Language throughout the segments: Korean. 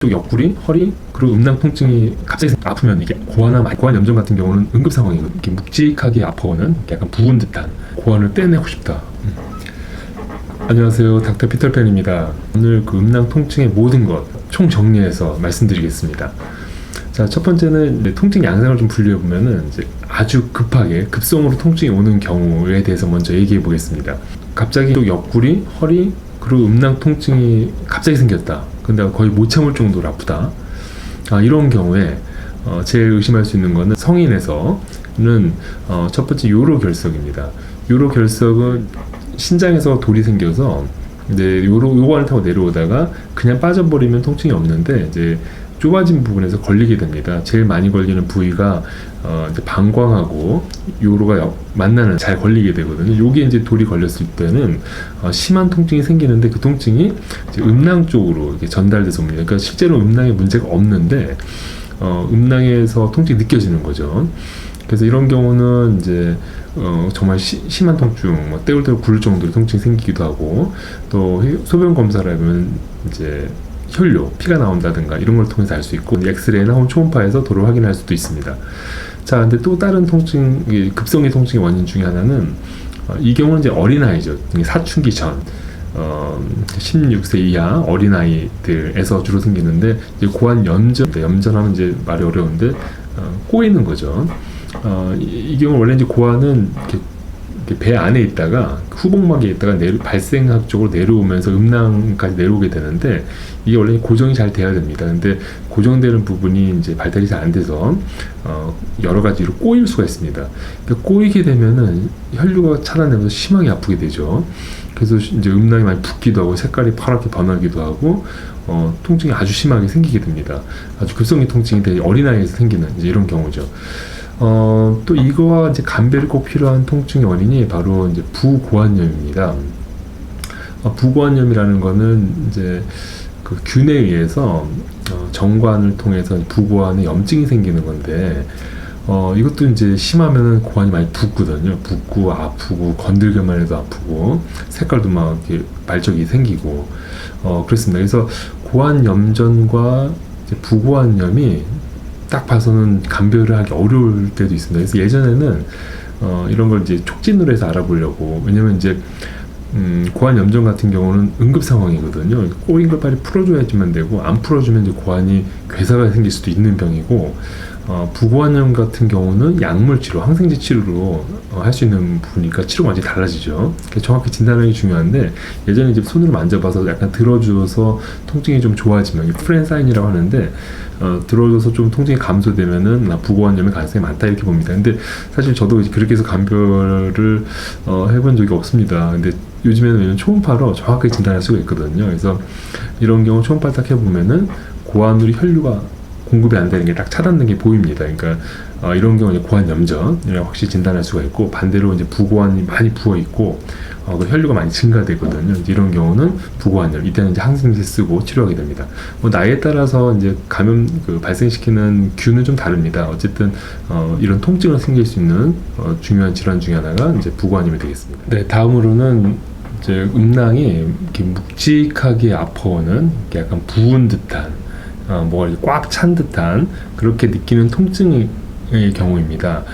쪽 옆구리, 허리, 그리고 음낭 통증이 갑자기 생- 아프면 이게 고환나 고환 염증 같은 경우는 응급 상황이거든요. 이렇게 묵직하게 아파오는 약간 부은 듯한 고환을 떼내고 싶다. 음. 안녕하세요, 닥터 피터팬입니다. 오늘 그 음낭 통증의 모든 것 총 정리해서 말씀드리겠습니다. 자, 첫 번째는 통증 양상을 좀 분류해 보면은 이제 아주 급하게 급성으로 통증이 오는 경우에 대해서 먼저 얘기해 보겠습니다. 갑자기 또 옆구리, 허리, 그리고 음낭 통증이 갑자기 생겼다. 근데 거의 못 참을 정도로 아프다. 아, 이런 경우에 어, 제일 의심할 수 있는 거는 성인에서는 어, 첫 번째 요로 결석입니다. 요로 결석은 신장에서 돌이 생겨서 이제 요로 요관을 타고 내려오다가 그냥 빠져버리면 통증이 없는데 이제 좁아진 부분에서 걸리게 됩니다. 제일 많이 걸리는 부위가 어, 방광하고 요로가 여- 만나는 잘 걸리게 되거든요. 여기에 이제 돌이 걸렸을 때는 어, 심한 통증이 생기는데 그 통증이 음낭 쪽으로 전달돼서 옵니다. 그러니까 실제로 음낭에 문제가 없는데 어, 음낭에서 통증이 느껴지는 거죠. 그래서 이런 경우는 이제 어, 정말 시- 심한 통증, 뭐 떼울떼울 굴 정도로 통증이 생기기도 하고 또 해- 소변 검사를 하면 이제 혈뇨, 피가 나온다든가 이런 걸 통해서 알 수 있고 엑스레이나 혹은 초음파에서 도를 확인할 수도 있습니다. 자, 근데 또 다른 통증, 이 급성의 통증의 원인 중에 하나는 어, 이 경우는 이제 어린아이죠. 사춘기 전. 어, 16세 이하 어린아이들에서 주로 생기는데 이제 고환 염전, 염전하면 이제 말이 어려운데 어, 꼬이는 거죠. 어, 이, 이 경우 원래 이제 고환은 이렇게 배 안에 있다가 후복막에 있다가 내려, 발생학적으로 내려오면서 음낭까지 내려오게 되는데 이게 원래 고정이 잘 돼야 됩니다. 근데 고정되는 부분이 이제 발달이 잘 안 돼서 어, 여러 가지로 꼬일 수가 있습니다. 그러니까 꼬이게 되면은 혈류가 차단되면서 심하게 아프게 되죠. 그래서 이제 음낭이 많이 붓기도 하고 색깔이 파랗게 변하기도 하고 어, 통증이 아주 심하게 생기게 됩니다. 아주 급성의 통증이 되게 어린아이에서 생기는 이런 경우죠. 어, 또 이거와 이제 감별이 꼭 필요한 통증의 원인이 바로 이제 부고환염입니다. 어, 부고환염이라는 거는 이제 그 균에 의해서 어, 정관을 통해서 부고환에 염증이 생기는 건데 어, 이것도 이제 심하면은 고환이 많이 붓거든요. 붓고 아프고 건들기만 해도 아프고 색깔도 막 이렇게 발적이 생기고 어, 그렇습니다. 그래서 고환 염전과 부고환염이 딱 봐서는 감별을 하기 어려울 때도 있습니다. 그래서 예전에는 어, 이런 걸 이제 촉진으로 해서 알아보려고 왜냐면 이제 음, 고환 염전 같은 경우는 응급 상황이거든요. 꼬인 걸 빨리 풀어줘야지만 되고 안 풀어주면 이제 고환이 괴사가 생길 수도 있는 병이고 어, 부고환염 같은 경우는 약물 치료, 항생제 치료로 어, 할수 있는 부분이니까 치료가 완전히 달라지죠. 정확히 진단하기 중요한데 예전에 이제 손으로 만져봐서 약간 들어주어서 통증이 좀 좋아지면 프렌사인이라고 하는데 어, 들어줘서 좀 통증이 감소되면은 나 부고환염의 가능성이 많다 이렇게 봅니다. 근데 사실 저도 그렇게 해서 감별을 어, 해본 적이 없습니다. 근데 요즘에는 왜냐면 초음파로 정확하게 진단할 수가 있거든요. 그래서 이런 경우 초음파 딱 해보면은 고환으로 혈류가 공급이 안 되는 게 딱 차단된 게 보입니다. 그러니까 어, 이런 경우 이제 고환 염전이라고 확실히 진단할 수가 있고 반대로 이제 부고환이 많이 부어 있고 어, 그 혈류가 많이 증가되거든요. 이런 경우는 부고환염 이때는 이제 항생제 쓰고 치료하게 됩니다. 뭐 나이에 따라서 이제 감염 그 발생시키는 균은 좀 다릅니다. 어쨌든 어, 이런 통증을 생길 수 있는 어, 중요한 질환 중에 하나가 이제 부고환염이 되겠습니다. 네, 다음으로는 이제 음낭이 이렇게 묵직하게 아파오는 약간 부은 듯한 어, 뭐가 꽉 찬 듯한 그렇게 느끼는 통증의 경우입니다.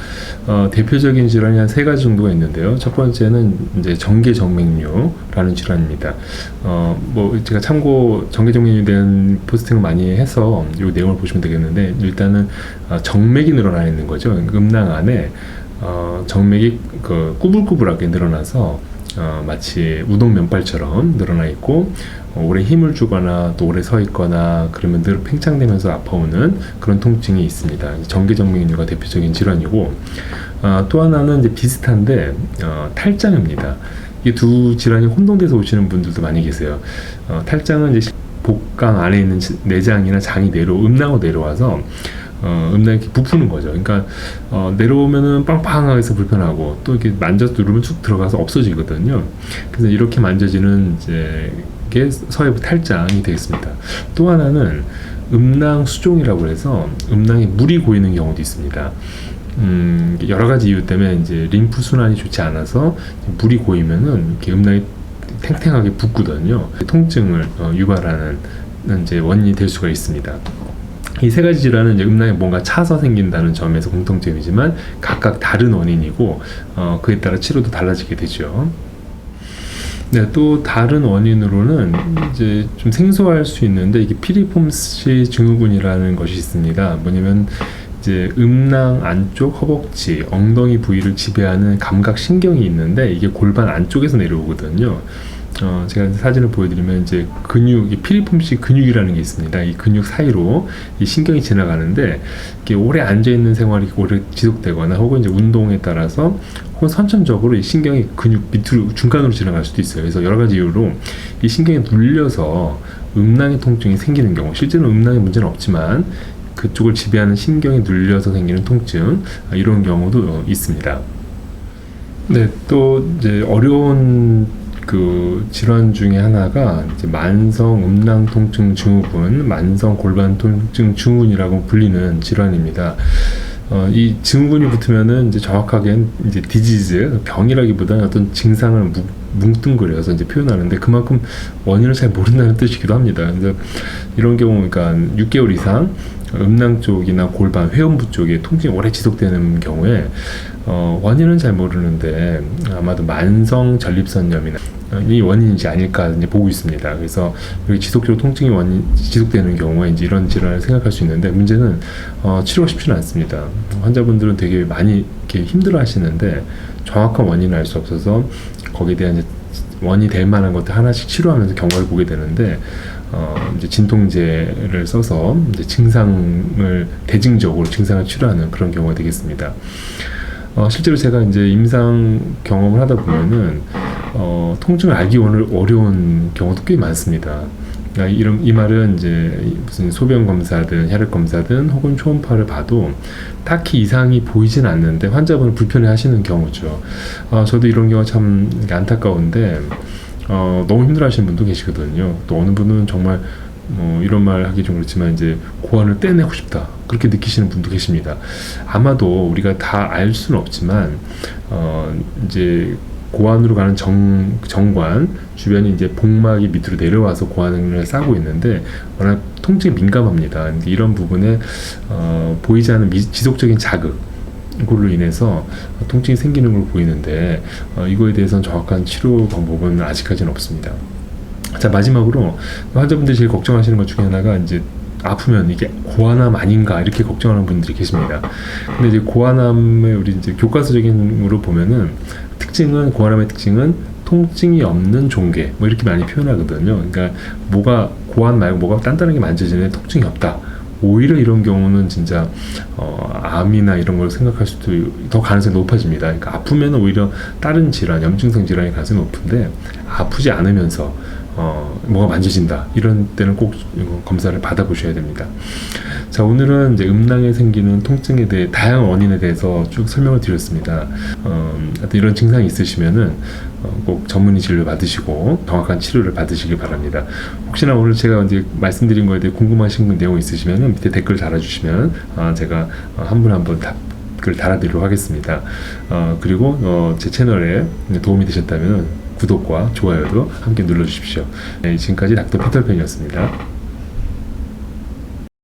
어, 대표적인 질환이 한 세 가지 정도가 있는데요. 첫 번째는 이제 정계정맥류라는 질환입니다. 어, 뭐 제가 참고 정계정맥류에 대한 포스팅을 많이 해서 이 내용을 보시면 되겠는데 일단은 어, 정맥이 늘어나 있는 거죠. 음낭 안에 어, 정맥이 그 꾸불꾸불하게 늘어나서 어, 마치 우동 면발처럼 늘어나 있고 어, 오래 힘을 주거나 또 오래 서 있거나 그러면 늘 팽창되면서 아파오는 그런 통증이 있습니다. 정계정맥류가 대표적인 질환이고 어, 또 하나는 이제 비슷한데 어, 탈장입니다. 이 두 질환이 혼동돼서 오시는 분들도 많이 계세요. 어, 탈장은 이제 복강 안에 있는 지- 내장이나 장이 내려 음낭으로 내려와서 어, 음낭이 부푸는 거죠. 그러니까 어, 내려오면은 빵빵하게 해서 불편하고 또 이렇게 만져서 누르면 쑥 들어가서 없어지거든요. 그래서 이렇게 만져지는 이제 게 서해부 탈장이 되겠습니다. 또 하나는 음낭 수종이라고 해서 음낭에 물이 고이는 경우도 있습니다. 음, 여러 가지 이유 때문에 이제 림프 순환이 좋지 않아서 물이 고이면은 이렇게 음낭이 탱탱하게 붓거든요. 통증을 어, 유발하는 이제 원인이 될 수가 있습니다. 이 세 가지 질환은 이제 음낭에 뭔가 차서 생긴다는 점에서 공통점이지만 각각 다른 원인이고 어, 그에 따라 치료도 달라지게 되죠. 네, 또 다른 원인으로는 이제 좀 생소할 수 있는데 이게 피리폼시 증후군이라는 것이 있습니다. 뭐냐면 이제 음낭 안쪽 허벅지, 엉덩이 부위를 지배하는 감각 신경이 있는데 이게 골반 안쪽에서 내려오거든요. 어, 제가 사진을 보여드리면 이제 근육, 이 피리폼시 근육이라는 게 있습니다. 이 근육 사이로 이 신경이 지나가는데 이게 오래 앉아 있는 생활이 오래 지속되거나 혹은 이제 운동에 따라서 혹은 선천적으로 이 신경이 근육 밑으로 중간으로 지나갈 수도 있어요. 그래서 여러 가지 이유로 이 신경이 눌려서 음낭의 통증이 생기는 경우, 실제로 음낭에 문제는 없지만 그쪽을 지배하는 신경이 눌려서 생기는 통증 아, 이런 경우도 있습니다. 네, 또 이제 어려운 그 질환 중에 하나가 이제 만성 음낭 통증 증후군, 만성 골반 통증 증후군이라고 불리는 질환입니다. 어, 이 증후군이 붙으면은 이제 정확하게는 이제 디지즈 병이라기보다는 어떤 증상을 뭉- 뭉뚱그려서 이제 표현하는데 그만큼 원인을 잘 모른다는 뜻이기도 합니다. 그래서 이런 경우 그러니까 6개월 이상 음낭 쪽이나 골반 회음부 쪽에 통증이 오래 지속되는 경우에 어, 원인은 잘 모르는데 아마도 만성 전립선염이나 어, 이 원인인지 아닐까 이제 보고 있습니다. 그래서 여기 지속적으로 통증이 원인 지속되는 경우에 이제 이런 질환을 생각할 수 있는데 문제는 어, 치료가 쉽지는 않습니다. 환자분들은 되게 많이 이렇게 힘들어하시는데 정확한 원인을 알 수 없어서 거기에 대한 원인이 될 만한 것들 하나씩 치료하면서 경과를 보게 되는데 어, 이제 진통제를 써서 이제 증상을 대증적으로 증상을 치료하는 그런 경우가 되겠습니다. 어, 실제로 제가 이제 임상 경험을 하다 보면은 어, 통증을 알기 오늘 어려운 경우도 꽤 많습니다. 그러니까 이런 이 말은 이제 무슨 소변 검사든 혈액 검사든 혹은 초음파를 봐도 딱히 이상이 보이진 않는데 환자분을 불편해하시는 경우죠. 아, 저도 이런 경우 참 안타까운데 어, 너무 힘들어하시는 분도 계시거든요. 또 어느 분은 정말 뭐 이런 말 하기 좀 그렇지만 이제 고환을 떼내고 싶다 그렇게 느끼시는 분도 계십니다. 아마도 우리가 다 알 수는 없지만 어 이제 고환으로 가는 정 정관 주변이 이제 복막이 밑으로 내려와서 고환을 싸고 있는데 워낙 통증에 민감합니다. 이런 부분에 어 보이지 않는 미, 지속적인 자극 이걸로 인해서 통증이 생기는 걸 보이는데 어, 이거에 대해서는 정확한 치료 방법은 아직까지는 없습니다. 자 마지막으로 환자분들이 제일 걱정하시는 것 중에 하나가 이제 아프면 이게 고환암 아닌가 이렇게 걱정하는 분들이 계십니다. 근데 이제 고환암의 우리 이제 교과서적인으로 보면은 특징은 고환암의 특징은 통증이 없는 종괴 뭐 이렇게 많이 표현하거든요. 그러니까 뭐가 고환 말고 뭐가 단단하게 만져지는 통증이 없다. 오히려 이런 경우는 진짜 어, 암이나 이런 걸 생각할 수도 더 가능성이 높아집니다. 그러니까 아프면 오히려 다른 질환, 염증성 질환의 가능성이 높은데 아프지 않으면서 어, 뭐가 만져진다 이런 때는 꼭 검사를 받아보셔야 됩니다. 자 오늘은 이제 음낭에 생기는 통증에 대해 다양한 원인에 대해서 쭉 설명을 드렸습니다. 어, 이런 증상이 있으시면은 어, 꼭 전문의 진료 받으시고 정확한 치료를 받으시길 바랍니다. 혹시나 오늘 제가 이제 말씀드린 거에 대해 궁금하신 내용 있으시면은 밑에 댓글 달아주시면 아, 제가 한 분 한 분 답글 달아드리도록 하겠습니다. 어, 그리고 어, 제 채널에 도움이 되셨다면 구독과 좋아요도 함께 눌러주십시오. 네, 지금까지 닥터 피터팬이었습니다.